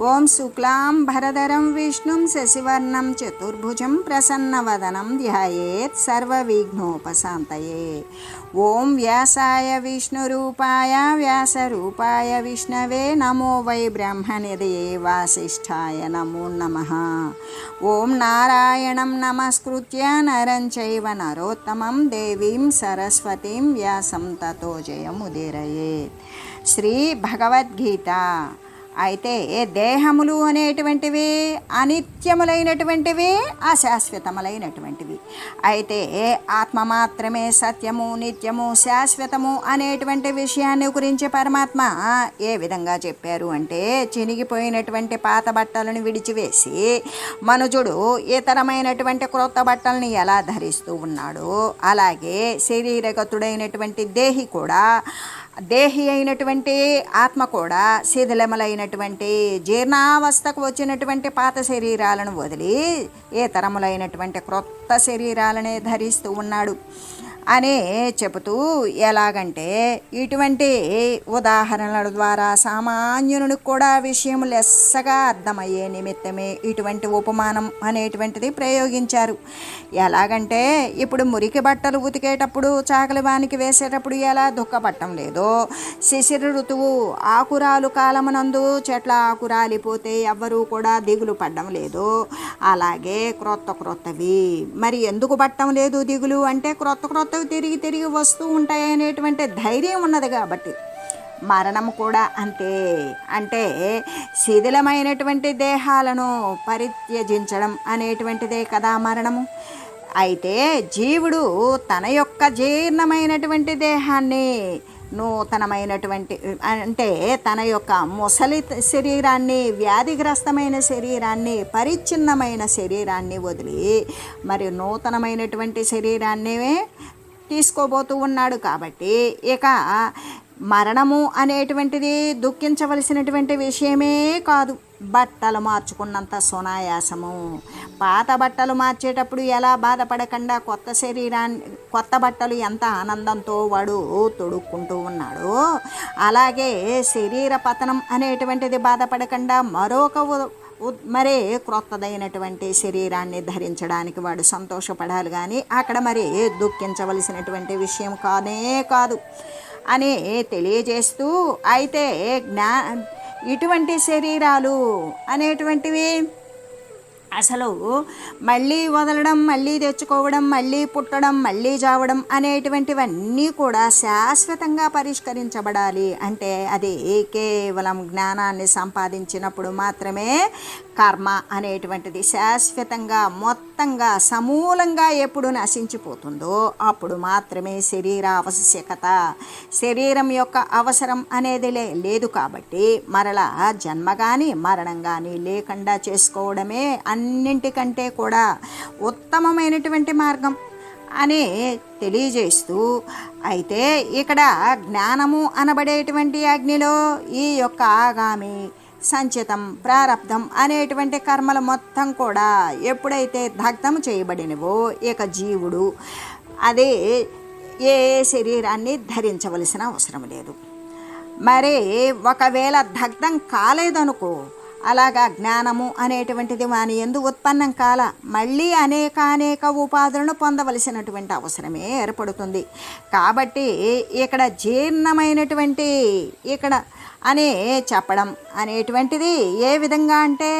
ॐ शुक्लां विष्णु शशिवर्ण चतुर्भुज प्रसन्न प्रसन्नवदनं ध्यानोपात ओम व्यासा विष्णु व्यास रूपा विष्णवे, नमो वै ब्रह्मनिधये वासीय नमो नम। ओं नारायण नमस्कृत नरं चैव नरोत्तमं सरस्वती व्या तथोजय मुदीर श्री भगवद्गीता అయితే దేహములు అనేటువంటివి అనిత్యములైనటువంటివి అశాశ్వతములైనటువంటివి. అయితే ఆత్మ మాత్రమే సత్యము నిత్యము శాశ్వతము అనేటువంటి విషయాన్ని గురించి పరమాత్మ ఏ విధంగా చెప్పారు అంటే చినిగిపోయినటువంటి పాత బట్టలను విడిచివేసి మనుజుడు ఇతరమైనటువంటి క్రొత్త బట్టల్ని ఎలా ధరిస్తూ ఉన్నాడో అలాగే శరీరగతుడైనటువంటి దేహి కూడా దేహి అయినటువంటి ఆత్మ కూడా శిథిలములైనటువంటి జీర్ణావస్థకు వచ్చినటువంటి పాత శరీరాలను వదిలి ఏ తరములైనటువంటి క్రొత్త శరీరాలనే ధరిస్తూ ఉన్నాడు. అనే చెబుతూ ఎలాగంటే ఇటువంటి ఉదాహరణల ద్వారా సామాన్యునికి కూడా విషయం లెస్సగా అర్థమయ్యే నిమిత్తమే ఇటువంటి ఉపమానం అనేటువంటిది ప్రయోగించారు. ఎలాగంటే ఇప్పుడు మురికి బట్టలు ఉతికేటప్పుడు చాకలి వానికి వేసేటప్పుడు ఎలా దుఃఖపట్టం లేదో శిశిర ఋతువు ఆకురాలు కాలమునందు చెట్ల ఆకురాలిపోతే ఎవ్వరూ కూడా దిగులు పడ్డం లేదు. అలాగే క్రొత్త క్రొత్తవి. మరి ఎందుకు పట్టం లేదు దిగులు? అంటే క్రొత్త క్రొత్త క్రొత్తవి తిరిగి తిరిగి వస్తూ ఉంటాయి అనేటువంటి ధైర్యం ఉన్నది కాబట్టి. మరణం కూడా అంతే. అంటే శిథిలమైనటువంటి దేహాలను పరిత్యజించడం అనేటువంటిదే కదా మరణము. అయితే జీవుడు తన యొక్క జీర్ణమైనటువంటి దేహాన్ని నూతనమైనటువంటి అంటే తన యొక్క ముసలి శరీరాన్ని వ్యాధిగ్రస్తమైన శరీరాన్ని పరిచ్ఛిన్నమైన శరీరాన్ని వదిలి మరి నూతనమైనటువంటి శరీరాన్ని తీసుకోబోతూ ఉన్నాడు కాబట్టి ఇక మరణము అనేటువంటిది దుఃఖించవలసినటువంటి విషయమే కాదు. బట్టలు మార్చుకున్నంత సునాయాసము. పాత బట్టలు మార్చేటప్పుడు ఎలా బాధపడకుండా కొత్త శరీరాన్ని కొత్త బట్టలు ఎంత ఆనందంతో వాడు తొడుక్కుంటూ ఉన్నాడో అలాగే శరీర పతనం అనేటువంటిది బాధపడకుండా మరొక మరే క్రొత్తదైనటువంటి శరీరాన్ని ధరించడానికి వాడు సంతోషపడాలి కానీ అక్కడ మరి దుఃఖించవలసినటువంటి విషయం కానే కాదు. అని తెలియజేస్తూ అయితే జ్ఞా ఇటువంటి శరీరాలు అనేటువంటివి అసలు మళ్ళీ వదలడం మళ్ళీ తెచ్చుకోవడం మళ్ళీ పుట్టడం మళ్ళీ జావడం అనేటువంటివన్నీ కూడా శాశ్వతంగా పరిష్కరించబడాలి. అంటే అది కేవలం జ్ఞానాన్ని సంపాదించినప్పుడు మాత్రమే కర్మ అనేటువంటిది శాశ్వతంగా మొత్తంగా సమూలంగా ఎప్పుడు నశించిపోతుందో అప్పుడు మాత్రమే శరీర ఆవశ్యకత. శరీరం యొక్క అవసరం అనేది లేదు కాబట్టి మరలా జన్మ కానీ మరణం కానీ లేకుండా చేసుకోవడమే అన్నింటికంటే కూడా ఉత్తమమైనటువంటి మార్గం అని తెలియజేస్తూ అయితే ఇక్కడ జ్ఞానము అనబడేటువంటి అగ్నిలో ఈ యొక్క ఆగామి సంచితం ప్రారంధం అనేటువంటి కర్మలు మొత్తం కూడా ఎప్పుడైతే దగ్ధం చేయబడినవో ఇక జీవుడు అదే ఏ శరీరాన్ని ధరించవలసిన అవసరం లేదు. మరి ఒకవేళ దగ్ధం కాలేదనుకో అలాగా జ్ఞానము అనేటువంటిది వాని ఎందు ఉత్పన్నం కాల మళ్ళీ అనేక అనేక ఉపాధులను పొందవలసినటువంటి అవసరమే ఏర్పడుతుంది. కాబట్టి ఇక్కడ జీర్ణమైనటువంటి ఇక్కడ అని చెప్పడం అనేటువంటిది ఏ విధంగా అంటే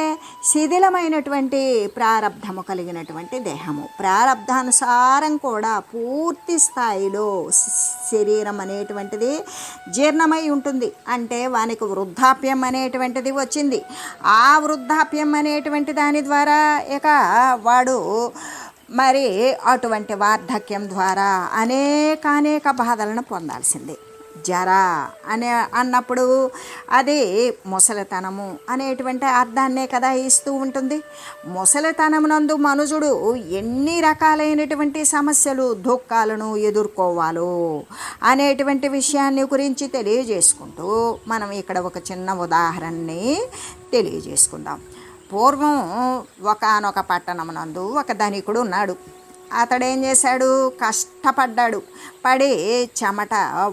శిథిలమైనటువంటి ప్రారంధము కలిగినటువంటి దేహము. ప్రారంధానుసారం కూడా పూర్తి స్థాయిలో శరీరం అనేటువంటిది జీర్ణమై ఉంటుంది. అంటే వానికి వృద్ధాప్యం అనేటువంటిది వచ్చింది. ఆ వృద్ధాప్యం అనేటువంటి దాని ద్వారా ఇక వాడు మరి అటువంటి వార్ధక్యం ద్వారా అనేకానేక బాధలను పొందాల్సిందే. జర అనే అన్నప్పుడు అది ముసలితనము అనేటువంటి అర్థాన్నే కదా ఇస్తూ ఉంటుంది. ముసలితనమునందు మనుజుడు ఎన్ని రకాలైనటువంటి సమస్యలు దుఃఖాలను ఎదుర్కోవాలో అనేటువంటి విషయాన్ని గురించి తెలియజేసుకుంటూ మనం ఇక్కడ ఒక చిన్న ఉదాహరణని తెలియజేసుకుందాం. పూర్వం ఒకనొక పట్టణమునందు ఒక ధనికుడు ఉన్నాడు. అతడేం చేశాడు? కష్టపడ్డాడు. పడి చెమట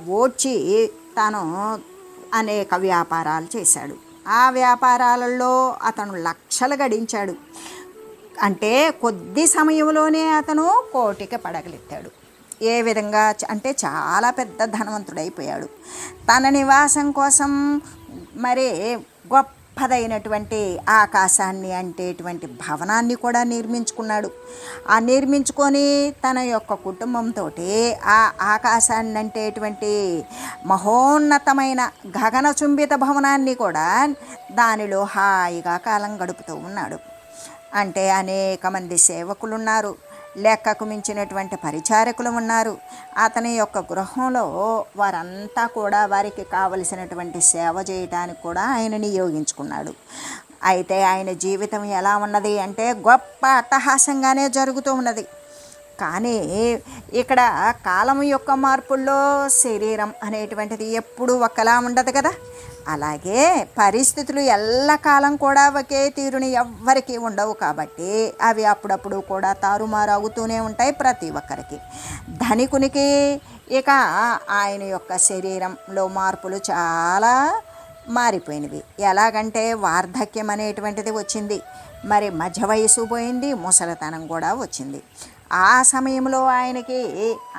ఓడ్చి తను అనేక వ్యాపారాలు చేశాడు. ఆ వ్యాపారాలలో అతను లక్షలు గడించాడు. అంటే కొద్ది సమయంలోనే అతను కోటికి పడగలెత్తాడు. ఏ విధంగా అంటే చాలా పెద్ద ధనవంతుడైపోయాడు. తన నివాసం కోసం మరి గొప్ప గొప్పదైనటువంటి ఆకాశాన్ని అంటేటువంటి భవనాన్ని కూడా నిర్మించుకున్నాడు. ఆ నిర్మించుకొని తన యొక్క కుటుంబంతో ఆ ఆకాశాన్ని అంటేటువంటి మహోన్నతమైన గగనచుంబిత భవనాన్ని కూడా దానిలో హాయిగా కాలం గడుపుతూ ఉన్నాడు. అంటే అనేక మంది సేవకులు ఉన్నారు లెక్కకు మించినటువంటి పరిచారకులు ఉన్నారు. అతని యొక్క గృహంలో వారంతా కూడా వారికి కావలసినటువంటి సేవ చేయటానికి కూడా ఆయన నియోగించుకున్నాడు. అయితే ఆయన జీవితం ఎలా ఉన్నది అంటే గొప్ప అట్టహాసంగానే జరుగుతూ ఉన్నది. కానీ ఇక్కడ కాలం యొక్క మార్పుల్లో శరీరం అనేటువంటిది ఎప్పుడూ ఒకలా ఉండదు కదా. అలాగే పరిస్థితులు ఎల్లకాలం కూడా ఒకే తీరుని ఎవ్వరికీ ఉండవు కాబట్టి అవి అప్పుడప్పుడు కూడా తారుమారు అవుతూనే ఉంటాయి ప్రతి ఒక్కరికి. ధనికునికి ఇక ఆయన యొక్క శరీరంలో మార్పులు చాలా మారిపోయినవి. ఎలాగంటే వార్ధక్యం అనేటువంటిది వచ్చింది. మరి మధ్య వయసు పోయింది ముసలితనం కూడా వచ్చింది. ఆ సమయంలో ఆయనకి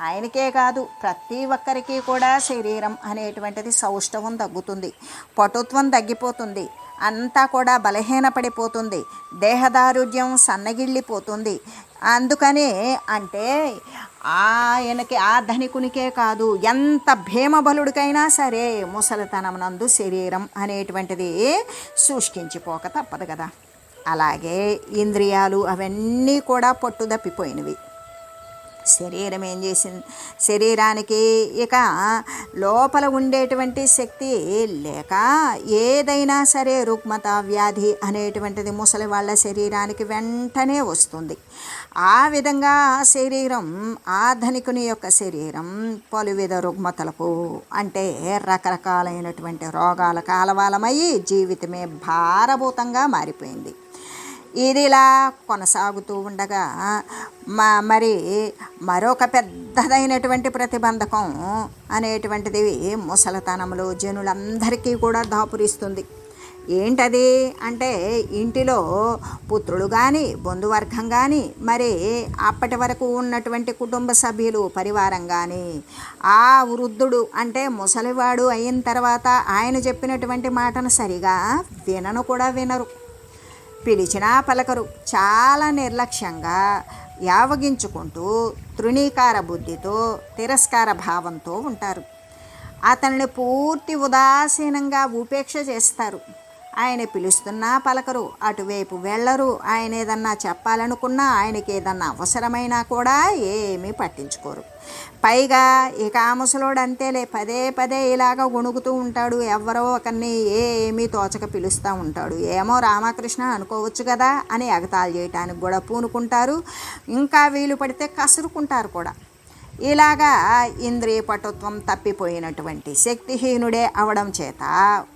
ఆయనకే కాదు ప్రతి ఒక్కరికి కూడా శరీరం అనేటువంటిది సౌష్ఠవం తగ్గుతుంది పటుత్వం తగ్గిపోతుంది అంతా కూడా బలహీనపడిపోతుంది దేహదారుఢ్యం సన్నగిల్లిపోతుంది. అందుకని అంటే ఆయనకి ఆ ధనికునికే కాదు ఎంత భీమబలుడికైనా సరే ముసలితనం నందు శరీరం అనేటువంటిది శుష్కించిపోక తప్పదు కదా. అలాగే ఇంద్రియాలు అవన్నీ కూడా పట్టుదప్పిపోయినవి శరీరం ఏం చేసింది? శరీరానికి ఇక లోపల ఉండేటువంటి శక్తి లేక ఏదైనా సరే రుగ్మత వ్యాధి అనేటువంటిది ముసలి వాళ్ళ శరీరానికి వెంటనే వస్తుంది. ఆ విధంగా శరీరం ఆ ధనికుని యొక్క శరీరం పలువిధ రుగ్మతలకు అంటే రకరకాలైనటువంటి రోగాలకు అలవాలమయ్యి జీవితమే భారభూతంగా మారిపోయింది. ఇది ఇలా కొనసాగుతూ ఉండగా మా మరి మరొక పెద్దదైనటువంటి ప్రతిబంధకం అనేటువంటిది ముసలతనంలో జనులందరికీ కూడా దాపురిస్తుంది. ఏంటది అంటే ఇంటిలో పుత్రులు కానీ బంధువర్గం కానీ మరి అప్పటి వరకు ఉన్నటువంటి కుటుంబ సభ్యులు పరివారం కానీ ఆ వృద్ధుడు అంటే ముసలివాడు అయిన తర్వాత ఆయన చెప్పినటువంటి మాటను సరిగా వినను కూడా వినరు. పిలిచినా పలకరు. చాలా నిర్లక్ష్యంగా యావగించుకుంటూ తృణీకార బుద్ధితో తిరస్కార భావంతో ఉంటారు. అతనిని పూర్తి ఉదాసీనంగా ఉపేక్ష చేస్తారు. ఆయన పిలుస్తున్నా పలకరు. అటువైపు వెళ్ళరు. ఆయన ఏదన్నా చెప్పాలనుకున్నా ఆయనకి ఏదన్నా అవసరమైనా కూడా ఏమీ పట్టించుకోరు. పైగా ఇక ఆ ముసలోడు అంతేలే పదే పదే ఇలాగ గొణుగుతూ ఉంటాడు. ఎవరో ఒకరిని ఏమీ తోచక పిలుస్తూ ఉంటాడు. ఏమో రామకృష్ణ అనుకోవచ్చు కదా అని ఎగతాళి చేయటానికి కూడా పూనుకుంటారు. ఇంకా వీలు పడితే కసురుకుంటారు కూడా. ఇలాగా ఇంద్రియ పటుత్వం తప్పిపోయినటువంటి శక్తిహీనుడే అవడం చేత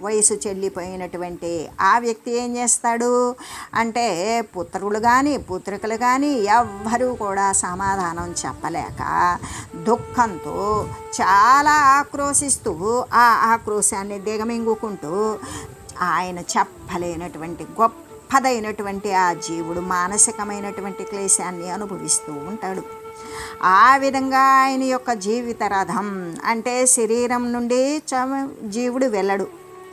వయసు చెల్లిపోయినటువంటి ఆ వ్యక్తి ఏం చేస్తాడు? అంటే పుత్రులు కానీ పుత్రికలు కానీ ఎవ్వరూ కూడా సమాధానం చెప్పలేక దుఃఖంతో చాలా ఆక్రోశిస్తూ ఆ ఆక్రోశాన్ని దిగమింగుకుంటూ ఆయన చెప్పలేనటువంటి గొప్పదైనటువంటి ఆ జీవుడు మానసికమైనటువంటి క్లేశాన్ని అనుభవిస్తూ ఉంటాడు. ఆ విధంగా ఆయన యొక్క జీవిత రథం అంటే శరీరం నుండి చ- జీవుడు వెళ్ళడు.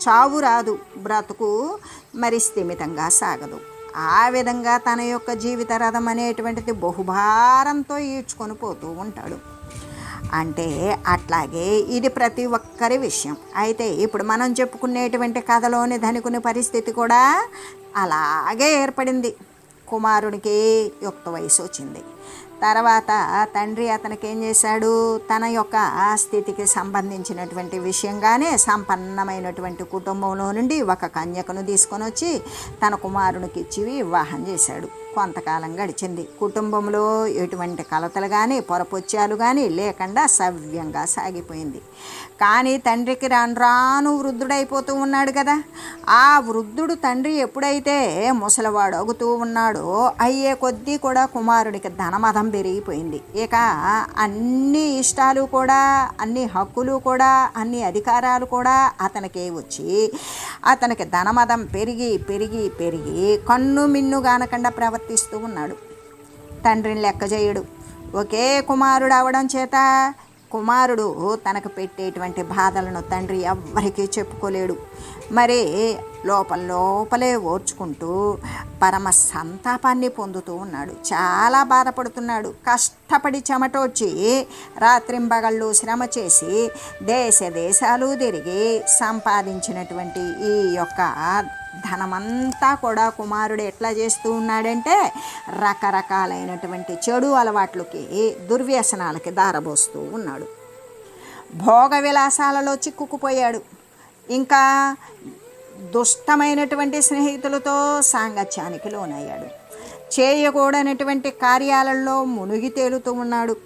చావు రాదు బ్రతుకు మరి స్థిమితంగా సాగదు. ఆ విధంగా తన యొక్క జీవిత రథం అనేటువంటిది బహుభారంతో ఈడ్చుకొని పోతూ ఉంటాడు. అంటే అట్లాగే ఇది ప్రతి ఒక్కరి విషయం. అయితే ఇప్పుడు మనం చెప్పుకునేటువంటి కథలోని ధనికుని పరిస్థితి కూడా అలాగే ఏర్పడింది. కుమారునికి యుక్త వయసు వచ్చింది. తర్వాత తండ్రి అతనికి ఏం చేశాడు? తన యొక్క స్థితికి సంబంధించినటువంటి విషయంగానే సంపన్నమైనటువంటి కుటుంబంలో నుండి ఒక కన్యకను తీసుకొని వచ్చి తన కుమారునికి ఇచ్చి వివాహం చేశాడు. కొంతకాలం గడిచింది. కుటుంబంలో ఎటువంటి కలతలు కానీ పొరపొచ్చాలు కానీ లేకుండా సవ్యంగా సాగిపోయింది. కానీ తండ్రికి రాను రాను వృద్ధుడైపోతూ ఉన్నాడు కదా. ఆ వృద్ధుడు తండ్రి ఎప్పుడైతే ముసలివాడు అగుతూ ఉన్నాడో అయ్యే కొద్దీ కూడా కుమారుడికి ధనమదం పెరిగిపోయింది. ఇక అన్ని ఇష్టాలు కూడా అన్ని హక్కులు కూడా అన్ని అధికారాలు కూడా అతనికే వచ్చి అతనికి ధనమదం పెరిగి పెరిగి పెరిగి కన్ను మిన్ను గానకుండా ప్రవర్తిస్తూ ఉన్నాడు. తండ్రిని లెక్క చేయడు. ఒకే కుమారుడు అవడం చేత కుమారుడు తనకు పెట్టేటువంటి బాధలను తండ్రి ఎవ్వరికీ చెప్పుకోలేడు. మరి లోపల లోపలే ఓర్చుకుంటూ పరమ సంతాపాన్ని పొందుతూ ఉన్నాడు. చాలా బాధపడుతున్నాడు. కష్టపడి చెమటోడ్చి రాత్రింబగళ్ళు శ్రమ చేసి దేశ దేశాలు తిరిగి సంపాదించినటువంటి ఈ యొక్క ధనమంతా కూడా కుమారుడు ఎట్లా చేస్తూ ఉన్నాడంటే రకరకాలైనటువంటి చెడు అలవాట్లకి దుర్వ్యసనాలకి దారబోస్తూ ఉన్నాడు. భోగ విలాసాలలో చిక్కుకుపోయాడు. ఇంకా దుష్టమైనటువంటి స్నేహితులతో సాంగత్యానికి లోనయ్యాడు. చేయకూడనటువంటి కార్యాలలో మునిగి తేలుతూ ఉన్నాడు.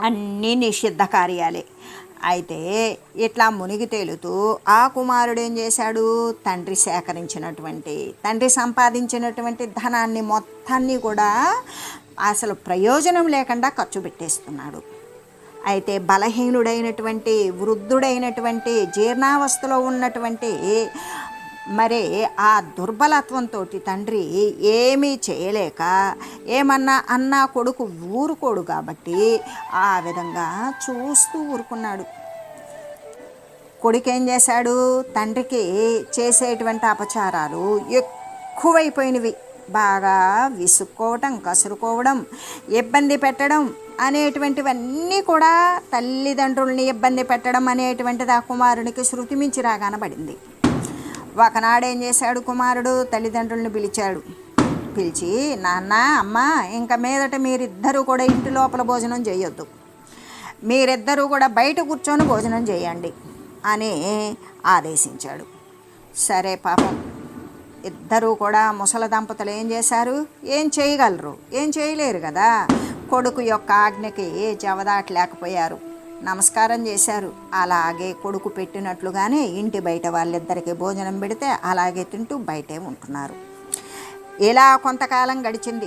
అన్నీ నిషిద్ధ కార్యాలే. అయితే ఇట్లా మునిగి తేలుతూ ఆ కుమారుడు ఏం చేశాడు? తండ్రి సేకరించినటువంటి తండ్రి సంపాదించినటువంటి ధనాన్ని మొత్తాన్ని కూడా అసలు ప్రయోజనం లేకుండా ఖర్చు పెట్టేస్తున్నాడు. అయితే బలహీనుడైనటువంటి వృద్ధుడైనటువంటి జీర్ణావస్థలో ఉన్నటువంటి మరి ఆ దుర్బలత్వంతో తండ్రి ఏమీ చేయలేక ఏమన్నా అన్నా కొడుకు ఊరుకోడు కాబట్టి ఆ విధంగా చూస్తూ ఊరుకున్నాడు. కొడుకు ఏం చేశాడు? తండ్రికి చేసేటువంటి అపచారాలు ఎక్కువైపోయినవి. బాగా విసుక్కోవటం కసురుకోవడం ఇబ్బంది పెట్టడం అనేటువంటివన్నీ కూడా తల్లిదండ్రుల్ని ఇబ్బంది పెట్టడం అనేటువంటిది ఆ కుమారునికి శృతి మించి రాగానబడింది ఒకనాడేం చేశాడు కుమారుడు? తల్లిదండ్రుల్ని పిలిచాడు. పిలిచి నాన్న అమ్మ ఇంకా మీదట మీరిద్దరూ కూడా ఇంటి లోపల భోజనం చేయొద్దు. మీరిద్దరూ కూడా బయట కూర్చొని భోజనం చేయండి అని ఆదేశించాడు. సరే పాపం ఇద్దరూ కూడా ముసల దంపతులు ఏం చేశారు? ఏం చేయగలరు? ఏం చేయలేరు కదా? కొడుకు యొక్క ఆజ్ఞకి జవదాటలేకపోయారు నమస్కారం చేశారు. అలాగే కొడుకు పెట్టినట్లుగానే ఇంటి బయట వాళ్ళిద్దరికీ భోజనం పెడితే అలాగే తింటూ బయటే ఉంటున్నారు. ఇలా కొంతకాలం గడిచింది.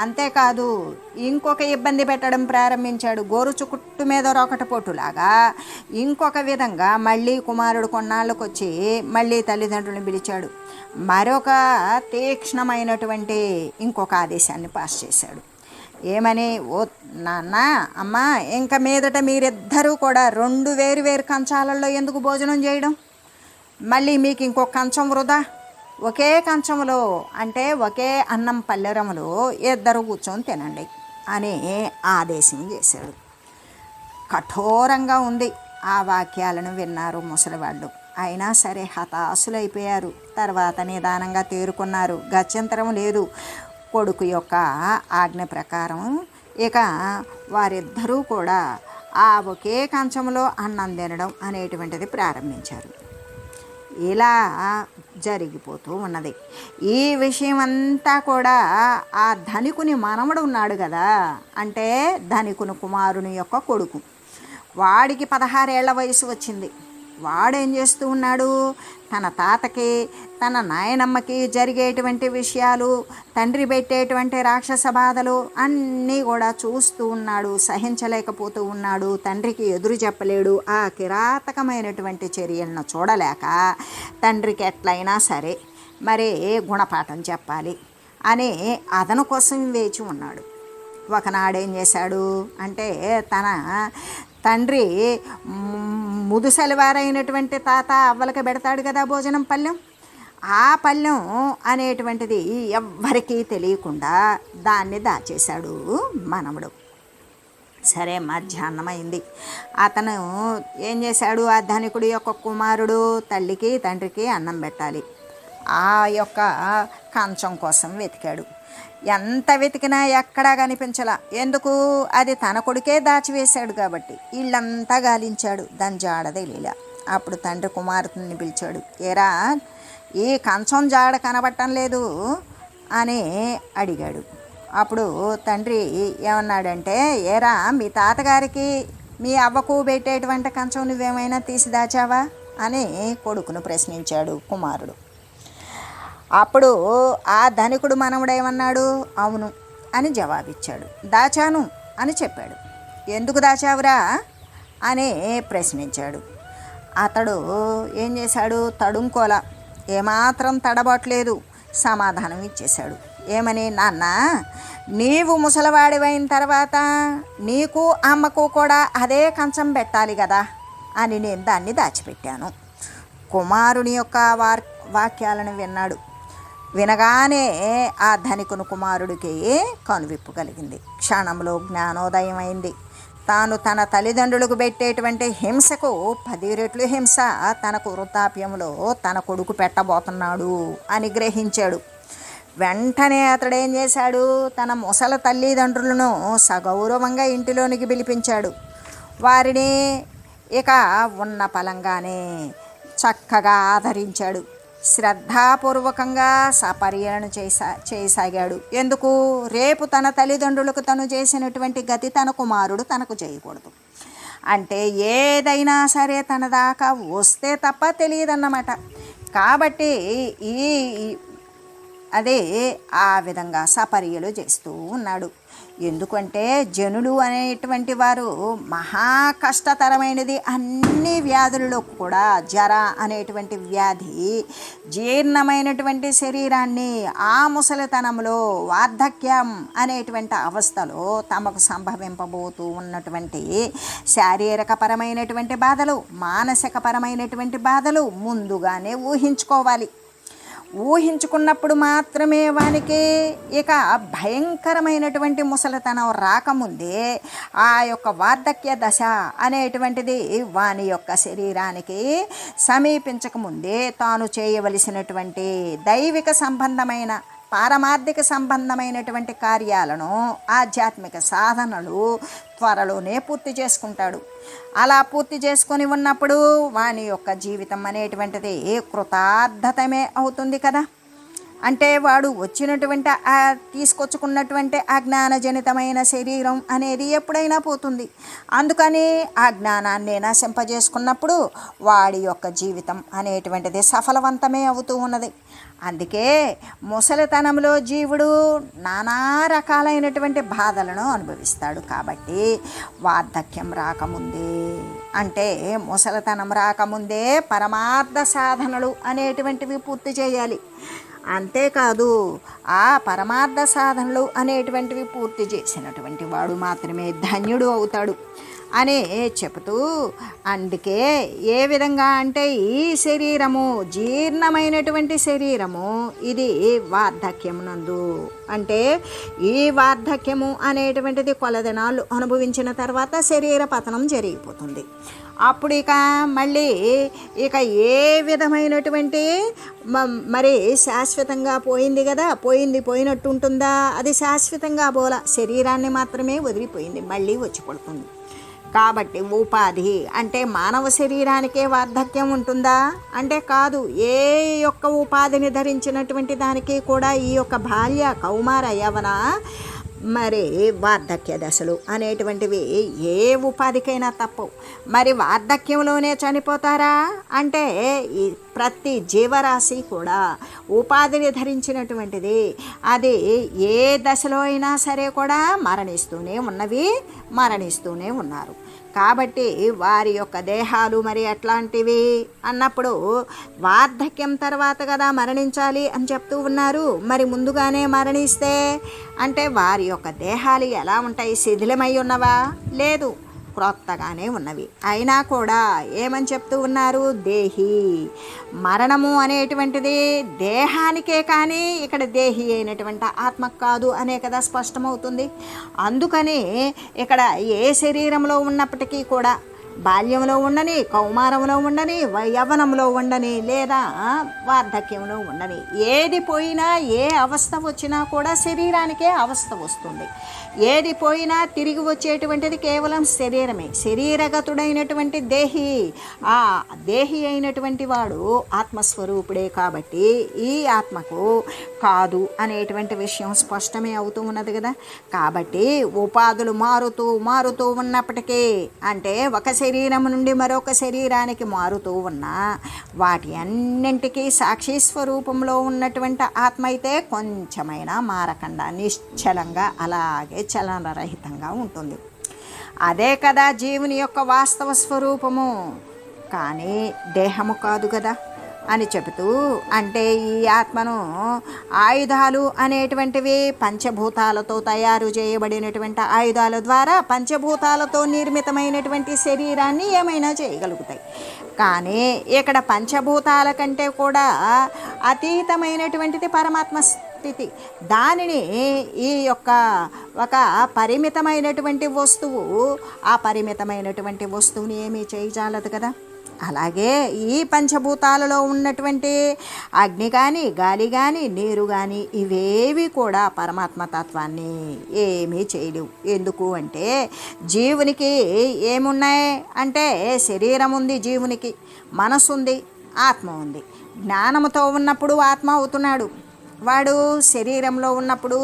అంతేకాదు ఇంకొక ఇబ్బంది పెట్టడం ప్రారంభించాడు. గోరుచుకుట్టు మీద రొకట ఇంకొక విధంగా మళ్ళీ కుమారుడు కొన్నాళ్ళకు వచ్చి మళ్ళీ తల్లిదండ్రులను పిలిచాడు. మరొక తీక్ష్ణమైనటువంటి ఇంకొక ఆదేశాన్ని పాస్ చేశాడు. ఏమని ఓ నాన్న అమ్మ ఇంక మీదట మీరిద్దరూ కూడా రెండు వేరు వేరు కంచాలలో ఎందుకు భోజనం చేయడం? మళ్ళీ మీకు ఇంకో కంచం వృధా. ఒకే కంచంలో అంటే ఒకే అన్నం పల్లెరములో ఇద్దరు కూర్చొని తినండి అని ఆదేశం చేశాడు. కఠోరంగా ఉంది ఆ వాక్యాలను విన్నారు ముసలివాళ్ళు. అయినా సరే హతాశులైపోయారు. తర్వాత నిదానంగా తేరుకున్నారు. గత్యంతరం లేదు. కొడుకు యొక్క ఆజ్ఞ ప్రకారం ఇక వారిద్దరూ కూడా ఆ ఒకే కంచంలో అన్నం తినడం అనేటువంటిది ప్రారంభించారు. ఇలా జరిగిపోతూ ఉన్నది. ఈ విషయం అంతా కూడా ఆ ధనికుని మనవడు ఉన్నాడు కదా అంటే ధనికుని కుమారుని యొక్క కొడుకు. వాడికి పదహారేళ్ళ వయసు వచ్చింది. వాడేం చేస్తూ ఉన్నాడు? తన తాతకి తన నాయనమ్మకి జరిగేటువంటి విషయాలు తండ్రి పెట్టేటువంటి రాక్షస బాధలు అన్నీ కూడా చూస్తూ ఉన్నాడు సహించలేకపోతూ ఉన్నాడు. తండ్రికి ఎదురు చెప్పలేడు. ఆ కిరాతకమైనటువంటి చర్యలను చూడలేక తండ్రికి ఎట్లయినా సరే మరే గుణపాఠం చెప్పాలి అనే అదను కోసం వేచి ఉన్నాడు. ఒకనాడేం చేశాడు అంటే తన తండ్రి ముదుసలివారైనటువంటి తాత అవ్వలకి పెడతాడు కదా భోజనం పళ్ళెం? ఆ పళ్ళెం అనేటువంటిది ఎవ్వరికీ తెలియకుండా దాన్ని దాచేశాడు మనముడు సరే మధ్యాహ్నం అయింది. అతను ఏం చేశాడు? ఆ ధనికుడి యొక్క కుమారుడు తల్లికి తండ్రికి అన్నం పెట్టాలి. ఆ యొక్క కంచం కోసం వెతికాడు. ఎంత వెతికినా ఎక్కడా కనిపించలా. ఎందుకు? అది తన కొడుకే దాచివేశాడు కాబట్టి. ఇళ్ళంతా గాలించాడు దాని జాడదే లీల అప్పుడు తండ్రి కుమారుని పిలిచాడు ఏరా ఈ కంచం జాడ కనబట్టం లేదు? అని అడిగాడు. అప్పుడు తండ్రి ఏమన్నాడంటే ఏరా మీ తాతగారికి మీ అవ్వకు పెట్టేటువంటి కంచం నువ్వేమైనా తీసి దాచావా? అని కొడుకును ప్రశ్నించాడు కుమారుడు. అప్పుడు ఆ ధనికుడు మనవుడేమన్నాడు ఏమన్నాడు అవును అని జవాబిచ్చాడు. దాచాను అని చెప్పాడు. ఎందుకు దాచావురా? అని ప్రశ్నించాడు. అతడు ఏం చేశాడు? తడుంకోల. ఏమాత్రం తడబట్లేదు. సమాధానం ఇచ్చేశాడు. ఏమని నాన్న నీవు ముసలవాడివైన తర్వాత నీకు అమ్మకు కూడా అదే కంచం పెట్టాలి కదా అని నేను దాన్ని దాచిపెట్టాను. కుమారుని యొక్క వార్ వాక్యాలను విన్నాడు. వినగానే ఆ ధనికుని కుమారుడికి కనువిప్పు కలిగింది. క్షణంలో జ్ఞానోదయం అయింది తాను తన తల్లిదండ్రులకు పెట్టేటువంటి హింసకు పది రెట్లు హింస తనకు వృద్ధాప్యంలో తన కొడుకు పెట్టబోతున్నాడు అని గ్రహించాడు. వెంటనే అతడు ఏం చేశాడు? తన ముసల తల్లిదండ్రులను సగౌరవంగా ఇంటిలోనికి పిలిపించాడు. వారిని ఇక ఉన్న పలంగానే చక్కగా ఆదరించాడు. శ్రద్ధాపూర్వకంగా సపర్యలను చేసా చేయసాగాడు. ఎందుకు? రేపు తన తల్లిదండ్రులకు తను చేసినటువంటి గతి తన కుమారుడు తనకు చేయకూడదు. అంటే ఏదైనా సరే తన దాకా వస్తే తప్ప తెలియదన్నమాట. కాబట్టి ఈ అదే ఆ విధంగా సపర్యలు చేస్తూ ఉన్నాడు. ఎందుకంటే జనులు అనేటువంటి వారు మహా కష్టతరమైనది అన్ని వ్యాధులలో కూడా జర అనేటువంటి వ్యాధి జీర్ణమైనటువంటి శరీరాన్ని ఆ ముసలితనంలో వార్ధక్యం అనేటువంటి అవస్థలో తమకు సంభవింపబోతూ ఉన్నటువంటి శారీరకపరమైనటువంటి బాధలు మానసికపరమైనటువంటి బాధలు ముందుగానే ఊహించుకోవాలి. ఊహించుకున్నప్పుడు మాత్రమే వానికి ఇక భయంకరమైనటువంటి ముసలితనం రాకముందే ఆ యొక్క వార్ధక్య దశ అనేటువంటిది వాని యొక్క శరీరానికి సమీపించకముందే తాను చేయవలసినటువంటి దైవిక సంబంధమైన పారమార్థిక సంబంధమైనటువంటి కార్యాలను ఆధ్యాత్మిక సాధనలు త్వరలోనే పూర్తి చేసుకుంటాడు. అలా పూర్తి చేసుకొని ఉన్నప్పుడు వాని యొక్క జీవితం అనేటువంటిది కృతార్థతమే అవుతుంది కదా. అంటే వాడు వచ్చినటువంటి ఆ తీసుకొచ్చుకున్నటువంటి అజ్ఞానజనితమైన శరీరం అనేది ఎప్పుడైనా పోతుంది. అందుకని ఆ జ్ఞానాన్ని నశింపజేసుకున్నప్పుడు వాడి యొక్క జీవితం అనేటువంటిది సఫలవంతమే అవుతూ ఉన్నది. అందుకే ముసలితనంలో జీవుడు నానా రకాలైనటువంటి బాధలను అనుభవిస్తాడు. కాబట్టి వార్ధక్యం రాకముందే అంటే ముసలితనం రాకముందే పరమార్థ సాధనలు అనేటువంటివి పూర్తి చేయాలి. అంతేకాదు ఆ పరమార్థ సాధనలు అనేటువంటివి పూర్తి చేసినటువంటి వాడు మాత్రమే ధన్యుడు అవుతాడు. అని చెబుతూ అందుకే ఏ విధంగా అంటే ఈ శరీరము జీర్ణమైనటువంటి శరీరము ఇది వార్ధక్యమునందు. అంటే ఈ వార్ధక్యము అనేటువంటిది కొలదినాలు అనుభవించిన తర్వాత శరీర పతనం జరిగిపోతుంది. అప్పుడు ఇక మళ్ళీ ఇక ఏ విధమైనటువంటి మ- మరి శాశ్వతంగా పోయింది కదా పోయింది పోయినట్టు ఉంటుందా అది శాశ్వతంగా బోల. శరీరాన్ని మాత్రమే వదిలిపోయింది మళ్ళీ వచ్చి పడుతుంది. కాబట్టి ఉపాధి అంటే మానవ శరీరానికే వార్ధక్యం ఉంటుందా? అంటే కాదు ఏ యొక్క ఉపాధిని ధరించినటువంటి దానికి కూడా ఈ యొక్క భార్య కౌమార యవన మరి వార్ధక్య దశలు అనేటువంటివి ఏ ఉపాధికైనా తప్పవు. మరి వార్ధక్యంలోనే చనిపోతారా? అంటే ఈ ప్రతి జీవరాశి కూడా ఉపాధిని ధరించినటువంటిది. అది ఏ దశలో అయినా సరే కూడా మరణిస్తూనే ఉన్నవి మరణిస్తూనే ఉన్నారు. కాబట్టి వారి యొక్క దేహాలు మరి ఎట్లాంటివి అన్నప్పుడు వార్ధక్యం తర్వాత కదా మరణించాలి అని చెప్తూ ఉన్నారు. మరి ముందుగానే మరణిస్తే అంటే వారి యొక్క దేహాలు ఎలా ఉంటాయి? శిథిలమై ఉన్నవా? లేదు. క్రొత్తగానే ఉన్నవి. అయినా కూడా ఏమని చెప్తూ ఉన్నారు? దేహి. మరణము అనేటువంటిది దేహానికే కానీ ఇక్కడ దేహి అయినటువంటి ఆత్మ కాదు అనే కదా స్పష్టమవుతుంది. అందుకని ఇక్కడ ఏ శరీరంలో ఉన్నప్పటికీ కూడా బాల్యంలో ఉండని కౌమారంలో ఉండని వ- యవ్వనంలో ఉండని లేదా వార్ధక్యంలో ఉండని ఏది పోయినా ఏ అవస్థ వచ్చినా కూడా శరీరానికే అవస్థ వస్తుంది. ఏది పోయినా తిరిగి వచ్చేటువంటిది కేవలం శరీరమే. శరీరగతుడైనటువంటి దేహి ఆ దేహి అయినటువంటి వాడు ఆత్మస్వరూపుడే కాబట్టి ఈ ఆత్మకు కాదు అనేటువంటి విషయం స్పష్టమే అవుతూ ఉన్నది కదా. కాబట్టి ఉపాధులు మారుతూ మారుతూ ఉన్నప్పటికీ అంటే ఒక శరీరం నుండి మరొక శరీరానికి మారుతూ ఉన్నా వాటి అన్నింటికీ సాక్షి స్వరూపంలో ఉన్నటువంటి ఆత్మ అయితే కొంచెమైనా మారకుండా నిశ్చలంగా అలాగే చలనరహితంగా ఉంటుంది. అదే కదా జీవుని యొక్క వాస్తవ స్వరూపము. కానీ దేహము కాదు కదా. అని చెబుతూ అంటే ఈ ఆత్మను ఆయుధాలు అనేటువంటివి పంచభూతాలతో తయారు చేయబడినటువంటి ఆయుధాల ద్వారా పంచభూతాలతో నిర్మితమైనటువంటి శరీరాన్ని ఏమైనా చేయగలుగుతాయి. కానీ ఇక్కడ పంచభూతాల కంటే కూడా అతీతమైనటువంటిది పరమాత్మ స్థితి. దానిని ఈ యొక్క ఒక పరిమితమైనటువంటి వస్తువు ఆ పరిమితమైనటువంటి వస్తువుని ఏమీ చేయజాలదు కదా. అలాగే ఈ పంచభూతాలలో ఉన్నటువంటి అగ్ని కానీ గాలి కానీ నీరు కానీ ఇవేవి కూడా పరమాత్మ తత్వాన్ని ఏమీ చేయలేవు. ఎందుకు అంటే జీవునికి ఏమున్నాయి? అంటే శరీరం ఉంది జీవునికి మనసు ఉంది ఆత్మ ఉంది. జ్ఞానముతో ఉన్నప్పుడు ఆత్మ అవుతున్నాడు. వాడు శరీరంలో ఉన్నప్పుడు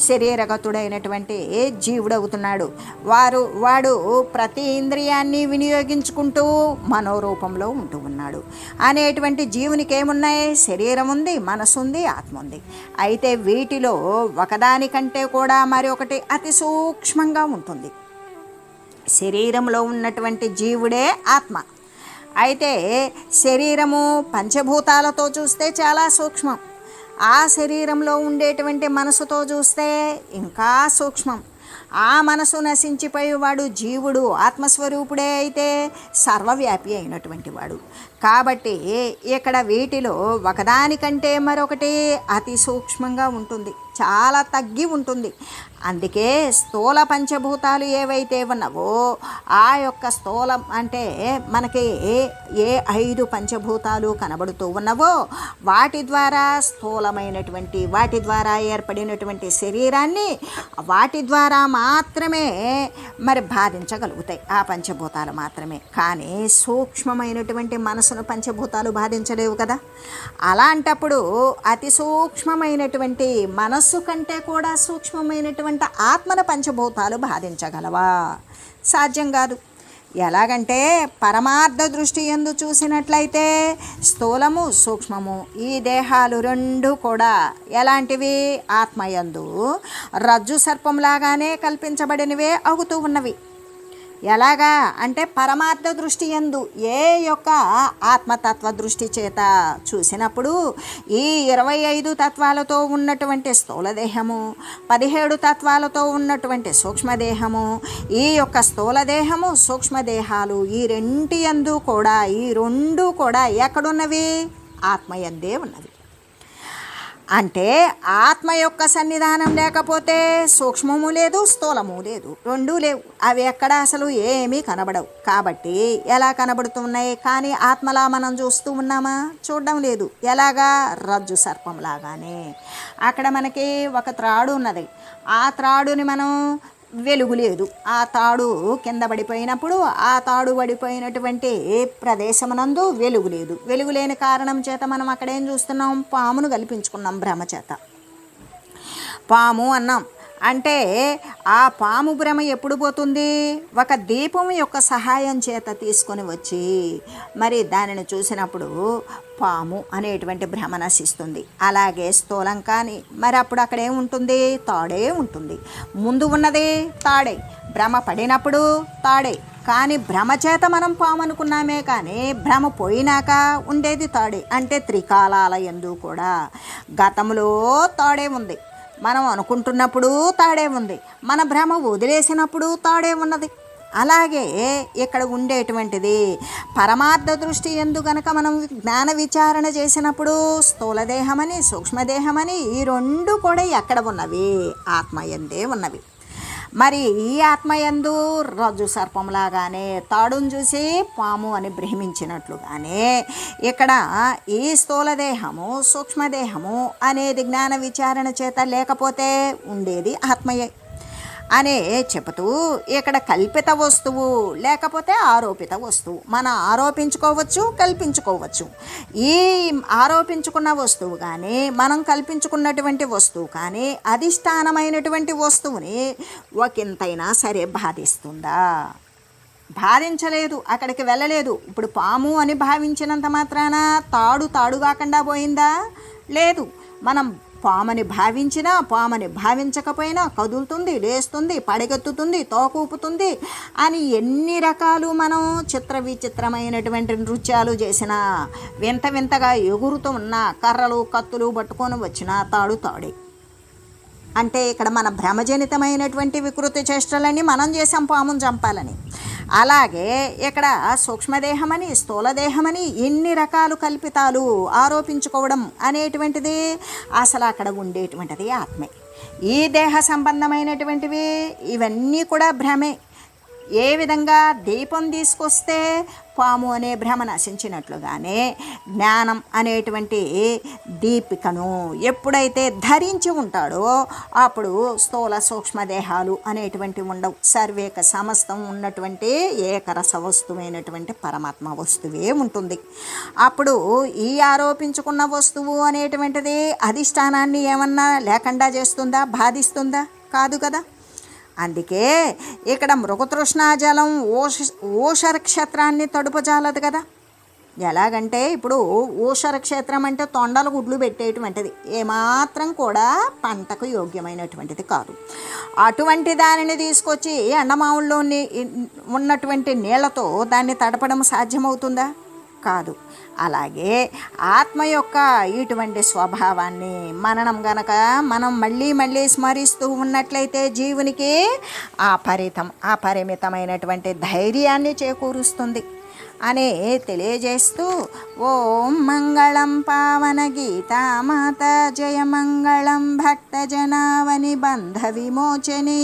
శరీరగతుడైనటువంటి జీవుడవుతున్నాడు? వారు వాడు ప్రతి ఇంద్రియాన్ని వినియోగించుకుంటూ మనోరూపంలో ఉంటూ ఉన్నాడు. అనేటువంటి జీవునికి ఏమున్నాయి శరీరం ఉంది మనసు ఉంది ఆత్మ ఉంది అయితే వీటిలో ఒకదానికంటే కూడా మరి ఒకటి అతి సూక్ష్మంగా ఉంటుంది. శరీరంలో ఉన్నటువంటి జీవుడే ఆత్మ. అయితే శరీరము పంచభూతాలతో చూస్తే చాలా సూక్ష్మం. ఆ శరీరంలో ఉండేటువంటి మనసుతో చూస్తే ఇంకా సూక్ష్మం. ఆ మనసు నశించిపోయేవాడు జీవుడు ఆత్మస్వరూపుడే అయితే సర్వవ్యాపి అయినటువంటి వాడు. కాబట్టి ఇక్కడ వీటిలో ఒకదానికంటే మరొకటి అతి సూక్ష్మంగా ఉంటుంది. చాలా తగ్గి ఉంటుంది. అందుకే స్థూల పంచభూతాలు ఏవైతే ఉన్నావో ఆ యొక్క స్థూలం అంటే మనకి ఏ ఐదు పంచభూతాలు కనబడుతూ ఉన్నవో వాటి ద్వారా స్థూలమైనటువంటి వాటి ద్వారా ఏర్పడినటువంటి శరీరాన్ని వాటి ద్వారా మాత్రమే మరి బాధించగలుగుతాయి. ఆ పంచభూతాలు మాత్రమే. కానీ సూక్ష్మమైనటువంటి మనసును పంచభూతాలు బాధించలేవు కదా? అలాంటప్పుడు అతి సూక్ష్మమైనటువంటి మనస్సు కంటే కూడా సూక్ష్మమైనటువంటి ఆత్మన పంచభూతాలు బాధించగలవా? సాధ్యం కాదు. ఎలాగంటే పరమార్థ దృష్టి ఎందు చూసినట్లయితే స్థూలము సూక్ష్మము ఈ దేహాలు రెండు కూడా ఎలాంటివి? ఆత్మయందు రజ్జు సర్పంలాగానే కల్పించబడినవే అవుతూ ఉన్నవి. ఎలాగా? అంటే పరమార్థ దృష్టి ఎందు ఏ యొక్క ఆత్మతత్వ దృష్టి చేత చూసినప్పుడు ఈ ఇరవై ఐదు తత్వాలతో ఉన్నటువంటి స్థూలదేహము పదిహేడు తత్వాలతో ఉన్నటువంటి సూక్ష్మదేహము ఈ యొక్క స్థూలదేహము సూక్ష్మదేహాలు ఈ రెంటి ఎందు కూడా ఈ రెండు కూడా ఎక్కడున్నవి? ఆత్మయందే ఉన్నవి. అంటే ఆత్మ యొక్క సన్నిధానం లేకపోతే సూక్ష్మము లేదు స్థూలము లేదు. రెండూ లేవు. అవి ఎక్కడ అసలు ఏమీ కనబడవు. కాబట్టి ఎలా కనబడుతున్నాయి? కానీ ఆత్మలా మనం చూస్తూ ఉన్నామా? చూడడం లేదు. ఎలాగా? రజ్జు సర్పంలాగానే అక్కడ మనకి ఒక త్రాడు ఉన్నది. ఆ త్రాడుని మనం వెలుగు లేదు. ఆ తాడు కింద పడిపోయినప్పుడు ఆ తాడు పడిపోయినటువంటి ప్రదేశమునందు వెలుగు లేదు. వెలుగు లేని కారణం చేత మనం అక్కడ ఏం చూస్తున్నాం? పామును కల్పించుకున్నాం భ్రమ చేత పాము అన్నాం అంటే ఆ పాము భ్రమ ఎప్పుడు పోతుంది? ఒక దీపం యొక్క సహాయం చేత తీసుకొని వచ్చి మరి దానిని చూసినప్పుడు పాము అనేటువంటి భ్రమ నశిస్తుంది. అలాగే స్థూలం కానీ మరి అప్పుడు అక్కడ ఏముంటుంది తాడే ఉంటుంది. ముందు ఉన్నది తాడే. భ్రమ పడినప్పుడు తాడే. కానీ భ్రమ చేత మనం పాము అనుకున్నామే కానీ భ్రమ పోయినాక ఉండేది తాడే. అంటే త్రికాలాల ఎందు కూడా. గతంలో తాడే ఉంది. మనం అనుకుంటున్నప్పుడు తాడే ఉంది. మన భ్రమ వదిలేసినప్పుడు తాడే ఉన్నది. అలాగే ఇక్కడ ఉండేటువంటిది పరమార్థ దృష్టి ఎందు గనక మనం జ్ఞాన విచారణ చేసినప్పుడు స్థూలదేహమని సూక్ష్మదేహమని ఈ రెండు కూడా ఎక్కడ ఉన్నవి? ఆత్మ ఎందే ఉన్నవి. మరి ఈ ఆత్మయందు రజ్జు సర్పంలాగానే తాడును చూసి పాము అని భ్రమించినట్లుగానే ఇక్కడ ఈ స్థూలదేహము సూక్ష్మదేహము అనేది జ్ఞాన విచారణ చేత లేకపోతే ఉండేది ఆత్మయే. అనే చెబుతూ ఇక్కడ కల్పిత వస్తువు లేకపోతే ఆరోపిత వస్తువు. మనం ఆరోపించుకోవచ్చు కల్పించుకోవచ్చు. ఈ ఆరోపించుకున్న వస్తువు కానీ మనం కల్పించుకున్నటువంటి వస్తువు కానీ అధిష్టానమైనటువంటి వస్తువుని ఒకంతైనా సరే బాధిస్తుందా? బాధించలేదు అక్కడికి వెళ్ళలేదు. ఇప్పుడు పాము అని భావించినంత మాత్రాన తాడు తాడు కాకుండా పోయిందా? లేదు. మనం పామని భావించినా పామని భావించకపోయినా కదులుతుంది లేస్తుంది పడగెత్తుతుంది తోకూపుతుంది అని ఎన్ని రకాలు మనం చిత్ర విచిత్రమైనటువంటి నృత్యాలు చేసినా వింత వింతగా ఎగురుతూ ఉన్న కర్రలు కత్తులు పట్టుకొని వచ్చిన తాడు తాడే. అంటే ఇక్కడ మన భ్రమజనితమైనటువంటి వికృతి చేష్టలని మనం చేసాం పామును చంపాలని. అలాగే ఇక్కడ సూక్ష్మదేహమని స్థూలదేహమని ఎన్ని రకాలు కల్పితాలు ఆరోపించుకోవడం అనేటువంటిది అసలు అక్కడ ఉండేటువంటిది ఆత్మే. ఈ దేహ సంబంధమైనటువంటివి ఇవన్నీ కూడా భ్రమే. ఏ విధంగా దీపం తీసుకొస్తే పాము అనే భ్రమ నశించినట్లుగానే జ్ఞానం అనేటువంటి దీపికను ఎప్పుడైతే ధరించి ఉంటాడో అప్పుడు స్థూల సూక్ష్మదేహాలు అనేటువంటివి ఉండవు. సర్వేక సమస్తం ఉన్నటువంటి ఏకరస వస్తువైనటువంటి పరమాత్మ వస్తువే ఉంటుంది. అప్పుడు ఈ ఆరోపించుకున్న వస్తువు అనేటువంటిది అధిష్టానాన్ని ఏమన్నా లేకుండా చేస్తుందా? బాధిస్తుందా? కాదు కదా? అందుకే ఇక్కడ మృగతృష్ణాజలం ఓష ఓషర క్షేత్రాన్ని తడుపజాలదు కదా. ఎలాగంటే ఇప్పుడు ఊషర క్షేత్రం అంటే తొండలు గుడ్లు పెట్టేటువంటిది. ఏమాత్రం కూడా పంటకు యోగ్యమైనటువంటిది కాదు. అటువంటి దానిని తీసుకొచ్చి ఎండమావుల్లో ఉన్నటువంటి నీళ్ళతో దాన్ని తడపడం సాధ్యమవుతుందా? కాదు. అలాగే ఆత్మ యొక్క ఇటువంటి స్వభావాన్ని మననం గనక మనం మళ్ళీ మళ్ళీ స్మరిస్తూ ఉన్నట్లయితే జీవునికి అపరితం అపరిమితమైనటువంటి ధైర్యాన్ని చేకూరుస్తుంది అని తెలియజేస్తూ ఓం మంగళం పావన గీతామాత జయ మంగళం భక్తజనావని బంధ విమోచని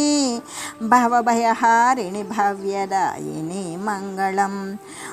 భవభయహారిణి భవ్యదాయిని మంగళం.